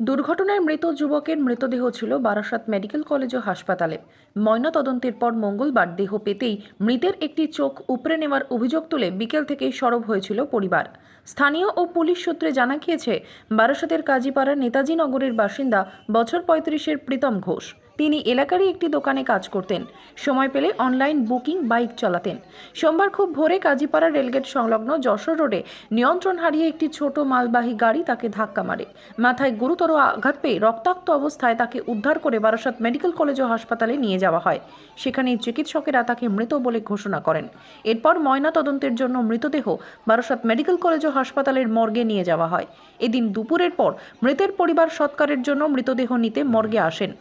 দুর্ঘটনায় মৃত যুবকের মৃতদেহ ছিল বারাসাত মেডিকেল কলেজ ও হাসপাতালে। ময়নাতদন্তের পর মঙ্গলবার দেহ পেতেই মৃতের একটি চোখ উপড়ে নেওয়ার অভিযোগ তুলে বিকেল থেকেই সরব হয়েছিল পরিবার। স্থানীয় ও পুলিশ সূত্রে জানা গিয়েছে, বারাসাতের কাজীপাড়ার নেতাজি নগরের বাসিন্দা বছর পঁয়ত্রিশের প্রীতম ঘোষ। তিনি এলাকারই একটি দোকানে কাজ করতেন। সময় পেলে অনলাইন বুকিং বাইক চালাতেন। সোমবার খুব ভোরে কাজীপাড়া রেলগেট সংলগ্ন যশোর রোডে নিয়ন্ত্রণ হারিয়ে একটি ছোট মালবাহী গাড়ি তাকে ধাক্কা মারে। মাথায় গুরুতর আঘাত পেয়ে রক্তাক্ত অবস্থায় তাকে উদ্ধার করে বারাসাত মেডিকেল কলেজ ও হাসপাতালে নিয়ে যাওয়া হয়। সেখানে চিকিৎসকেরা তাকে মৃত বলে ঘোষণা করেন। এরপর ময়না তদন্তের জন্য মৃতদেহ বারাসাত মেডিকেল কলেজ ও হাসপাতালের মর্গে নিয়ে যাওয়া হয়। এদিন দুপুরের পর মৃতের পরিবার সৎকারের জন্য মৃতদেহ নিতে মর্গে আসেন।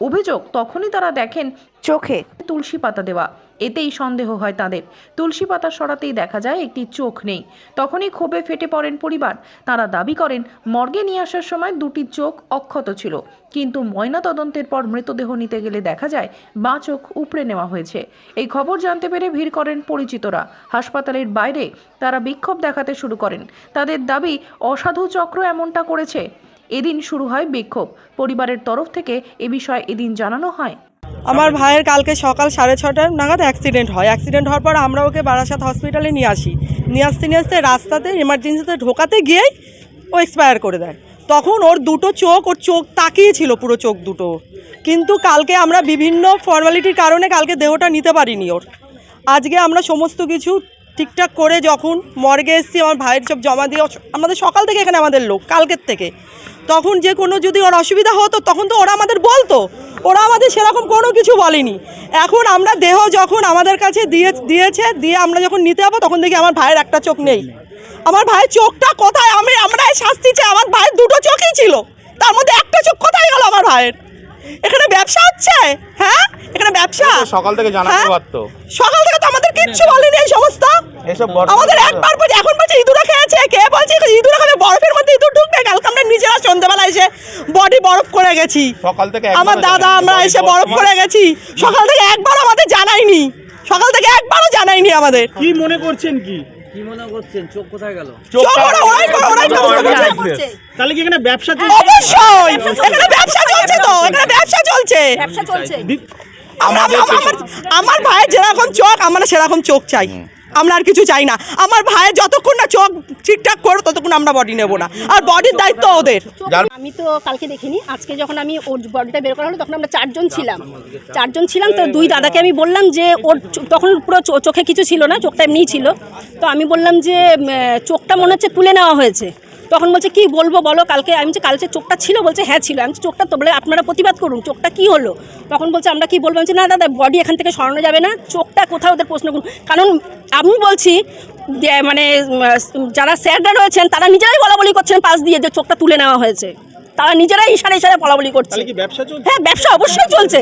অভিযোগ তখনই তারা দেখেন চোখে। তুলসী পাতা দেওয়া। এতেই সন্দেহ হয় তাদের। তুলসী পাতা সরাতেই দেখা যায় একটি চোখ নেই। তখনই ক্ষোভে ফেটে পড়েন পরিবার। তারা দাবি করেন মর্গে নিয়ে আসার সময় দুটি চোখ অক্ষত ছিল। কিন্তু ময়না তদন্তের পর মৃতদেহ নিতে গেলে দেখা যায় বাঁ চোখ উপড়ে নেওয়া হয়েছে। এই খবর জানতে পেরে ভিড় করেন পরিচিতরা। হাসপাতালের বাইরে তারা বিক্ষোভ দেখাতে শুরু করেন। তাদের দাবি অসাধু চক্র এমনটা করেছে। এদিন শুরু হয় বিক্ষোভ। পরিবারের তরফ থেকে এ বিষয়ে এদিন জানানো হয়। আমার ভাইয়ের কালকে সকাল সাড়ে ছটার নাগাদ অ্যাক্সিডেন্ট হয়। অ্যাক্সিডেন্ট হওয়ার পর আমরা ওকে বারাসাত হসপিটালে নিয়ে আসি। নিয়ে আসতে নিয়ে আসতে রাস্তাতে এমার্জেন্সিতে ঢোকাতে গিয়েই ও এক্সপায়ার করে দেয়। তখন ওর দুটো চোখ, ওর চোখ তাকিয়ে ছিল পুরো চোখ দুটো। কিন্তু কালকে আমরা বিভিন্ন ফর্মালিটির কারণে কালকে দেহটা নিতে পারিনি ওর। আজকে আমরা সমস্ত কিছু ঠিকঠাক করে যখন মর্গে এসেছি, আমার ভাইয়ের সব জমা দিয়ে, আমাদের সকাল থেকে এখানে আমাদের লোক, কালকের থেকে। তখন যে কোনো যদি ওর অসুবিধা হতো তখন তো ওরা আমাদের বলতো। ওরা আমাদের সেরকম কোনো কিছু বলেনি। এখন আমরা দেহ যখন আমাদের কাছে দিয়ে দিয়েছে দিয়ে আমরা যখন নিতে যাব তখন দেখি আমার ভাইয়ের একটা চোখ নেই। আমার ভাইয়ের চোখটা কোথায়? আমি আমরা শাস্তি চাই। আমার ভাইয়ের দুটো চোখই ছিল। তার মধ্যে একটা চোখ কোথায় গেল আমার ভাইয়ের? এখানে ব্যবসা হচ্ছে? হ্যাঁ? এখানে ব্যবসা? সকাল থেকে জানাতে হ্যাঁ? পারতো। সকাল থেকে তো আমাদের কিচ্ছু বলেনি এই সমস্ত। এসব আমাদের একবার বলছে এখন বলছে ইঁদুরা খেয়েছে। কে বলছে? ইঁদুরা খাবে বরফের মধ্যে ইঁদুর ঢুকবে কালকে আমরা নিজেরা সন্ধ্যাবেলা এসে বডি বরফ করে গেছি। সকাল থেকে আমার দাদা আমরা এসে বরফ বরফ করে গেছি। সকাল থেকে একবার আমাদের জানাইনি সকাল থেকে একবারও জানাইনি আমাদের। কি মনে করছেন কি? কি মনে করছেন? চোখ কোথায় গেল? চোখটা- চোখ ওরা- ওরাই করে, ওরাই করে। তাহলে কি এখানে ব্যবসা চলছে? অবশ্যই। এখানে ব্যবসা চলছে তো এখানে ব্যবসা চলছে। দি- আমাদের আমার আমার ভাইয়ের যেরকম চোখ আমরা সেরকম চোখ চাই। আমরা আর কিছু চাই না। আমার ভাইয়ের যতক্ষণ না চোখ ঠিকঠাক করো, ততক্ষণ আমরা বডি নেব না। আর বডির দায়িত্ব ওদের। আমি তো কালকে দেখিনি, আজকে যখন আমি ওর বডিটা বের করা হলো, তখন আমরা চারজন ছিলাম। চারজন ছিলাম, তো দুই দাদাকে আমি বললাম যে ওর তখন পুরো চোখে কিছু ছিল না, চোখটা এমনিই ছিল। তো আমি বললাম যে চোখটা মনে হচ্ছে তুলে নেওয়া হয়েছে। তখন বলছে কি বলব বলো? কালকে আমি বলছি কালকে চোখটা ছিল বলছে হ্যাঁ ছিল। আমি চোখটা তো বলে আপনারা প্রতিবাদ করুন চোখটা কি হলো? তখন বলছে আমরা কি বলব? আমি না দাদা বডি এখান থেকে সরানো যাবে না চোখটা কোথাও ওদের প্রশ্ন করুন। কারণ আমি বলছি যে মানে যারা স্যাররা রয়েছেন তারা নিজেরাই বলা বলি করছেন পাশ দিয়ে যে চোখটা তুলে নেওয়া হয়েছে। তারা নিজেরাই ইশারা ইশারা বলা বলি করছে ব্যবসা হ্যাঁ ব্যবসা অবশ্যই চলছে।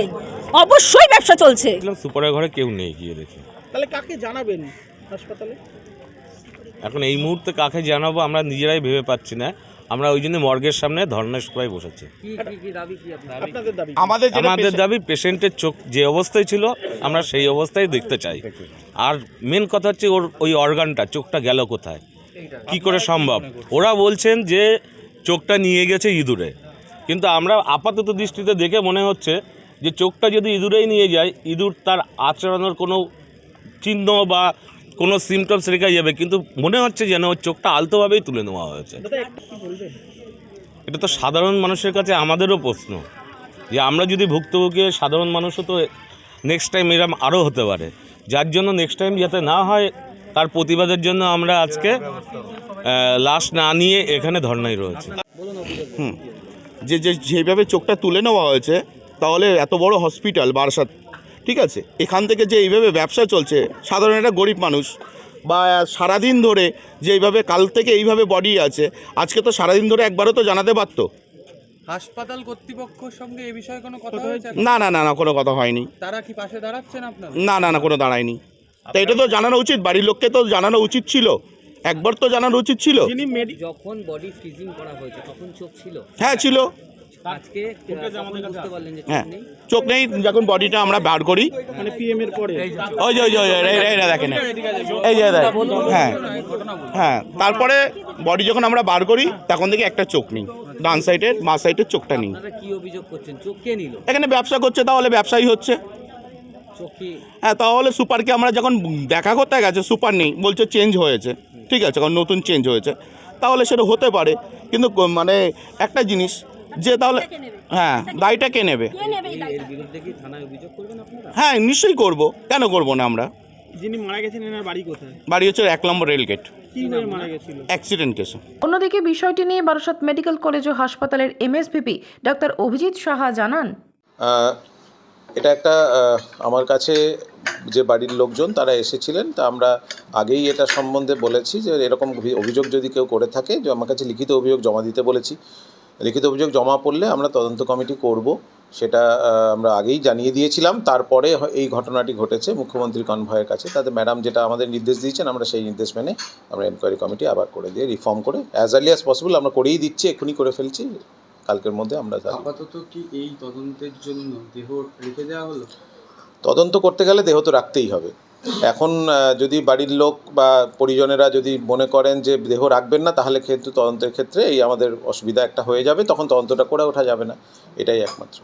অবশ্যই ব্যবসা চলছে। সুপারের ঘরে কেউ নেই গিয়ে দেখি। তাহলে কাকে জানাবেন হাসপাতালে? এখন এই মুহূর্তে কাকে জানাব আমরা নিজেরাই ভেবে পাচ্ছি না। আমরা ওই জন্য মর্গের সামনে ধর্নায় সবাই বসেছি। কি কি কি দাবি কি আপনার? আপনাদের দাবি আমাদের আমাদের দাবি পেশেন্টের চোখ যে অবস্থায় ছিল আমরা সেই অবস্থায় দেখতে চাই। আর মেন কথা হচ্ছে ওর ওই অর্গানটা চোখটা গেল কোথায়? কি করে সম্ভব? ওরা বলছেন যে চোখটা নিয়ে গেছে ইঁদুরে। কিন্তু আমরা আপাতত দৃষ্টিতে দেখে মনে হচ্ছে যে চোখটা যদি ইঁদুরেই নিয়ে যায় ইঁদুর তার আচরণের কোনো চিহ্ন বা কোনো সিমটমস রেখে যাবে কিন্তু মনে হচ্ছে যেন ওর চোখটা আলতোভাবেই তুলে নেওয়া হয়েছে। এটা তো সাধারণ মানুষের কাছে আমাদেরও প্রশ্ন যে আমরা যদি ভুক্তভোগী সাধারণ মানুষও তো নেক্সট টাইম এরম আরও হতে পারে। যার জন্য নেক্সট টাইম যাতে না হয় তার প্রতিবাদের জন্য আমরা আজকে লাশ না নিয়ে এখানে ধর্নায় রয়েছে। যে যে যেভাবে চোখটা তুলে নেওয়া হয়েছে তাহলে এত বড় হসপিটাল বারাসাত ঠিক আছে? এখান থেকে যে এইভাবে ব্যবসা চলছে সাধারণ একটা গরিব মানুষ বা সারাদিন ধরে যে এইভাবে কাল থেকে এইভাবে বডি আছে আজকে তো সারাদিন ধরে একবারও তো জানাতে পারতো হাসপাতাল কর্তৃপক্ষের সঙ্গে এ বিষয়ে কোনো কথা হয়েছে? না না না না কোনো কথা হয়নি। তারা কি পাশে দাঁড়াচ্ছেন আপনার? না না না কোনো দাঁড়ায়নি। তো এটা তো জানানো উচিত বাড়ির লোককে তো জানানো উচিত ছিল। একবার তো জানানো উচিত ছিল। যখন বডি ফ্রিজিং করা হয়েছে তখন চোখ ছিল। হ্যাঁ ছিল। আজকে বুঝতে পারলেন যে চোখ হ্যাঁ নেই। চোখ নেই যখন বডিটা আমরা বার করি। মানে পিএম এর পরে। ওই যে ওই যে ওই যে, এই- এই- এই দেখেন। এই যে হ্যাঁ হ্যাঁ তারপরে বডি যখন আমরা বার করি তখন দেখি একটা চোখ নেই। ডান সাইডের মা সাইডের চোখটা নেই। কি অভিযোগ করছেন? চোখ কে নিল? এখানে ব্যবসা করছে তাহলে ব্যবসায়ী হচ্ছে। হ্যাঁ তাহলে সুপারকে আমরা যখন দেখা করতে গেছে সুপার নেই বলছে চেঞ্জ হয়েছে। ঠিক আছে কারণ নতুন চেঞ্জ হয়েছে। তাহলে সেটা হতে পারে। কিন্তু মানে একটা জিনিস যে তাহলে হ্যাঁ দায়টা কে নেবে? কে নেবে এই এর দায়টা? বিরুদ্ধে কি থানায় অভিযোগ করবেন আপনারা? হ্যাঁ নিশ্চয়ই করব। কেন করব না আমরা? যিনি মারা গেছেন এনার বাড়ি কোথায়? বাড়ি হচ্ছে এক নম্বর রেলগেট কি হয়ে মারা গেছিল? অ্যাক্সিডেন্ট কেসে। অন্যদিকে বিষয়টি নিয়ে বারাসত মেডিকেল কলেজ ও হাসপাতালের এমএসভিপি ডাক্তার অভিজিৎ সাহা জানান। এটা একটা আমার কাছে যে বাড়ির লোকজন তারা এসেছিলেন তা আমরা আগেই এটা সম্বন্ধে বলেছি যে এরকম অভিযোগ যদি কেউ করে থাকে যে আমার কাছে লিখিত অভিযোগ জমা দিতে বলেছি লিখিত অভিযোগ জমা পড়লে আমরা তদন্ত কমিটি করব সেটা আমরা আগেই জানিয়ে দিয়েছিলাম। তারপরে এই ঘটনাটি ঘটেছে মুখ্যমন্ত্রী কনভয়ের কাছে। তাতে ম্যাডাম যেটা আমাদের নির্দেশ দিয়েছেন আমরা সেই নির্দেশ মেনে আমরা এনকোয়ারি কমিটি আবার করে দিয়ে রিফর্ম করে অ্যাজ আর্লি অ্যাজ পসিবল আমরা করেই দিচ্ছি এক্ষুনি করে ফেলছি। কালকের মধ্যে আমরা আপাতত কি এই তদন্তের জন্য দেহ রেখে দেওয়া হলো? তদন্ত করতে গেলে দেহ তো রাখতেই হবে। এখন যদি বাড়ির লোক বা পরিজনেরা যদি মনে করেন যে দেহ রাখবেন না, তাহলে কিন্তু তদন্তের ক্ষেত্রে এই আমাদের অসুবিধা একটা হয়ে যাবে, তখন তদন্তটা করে ওঠা যাবে না। এটাই একমাত্র।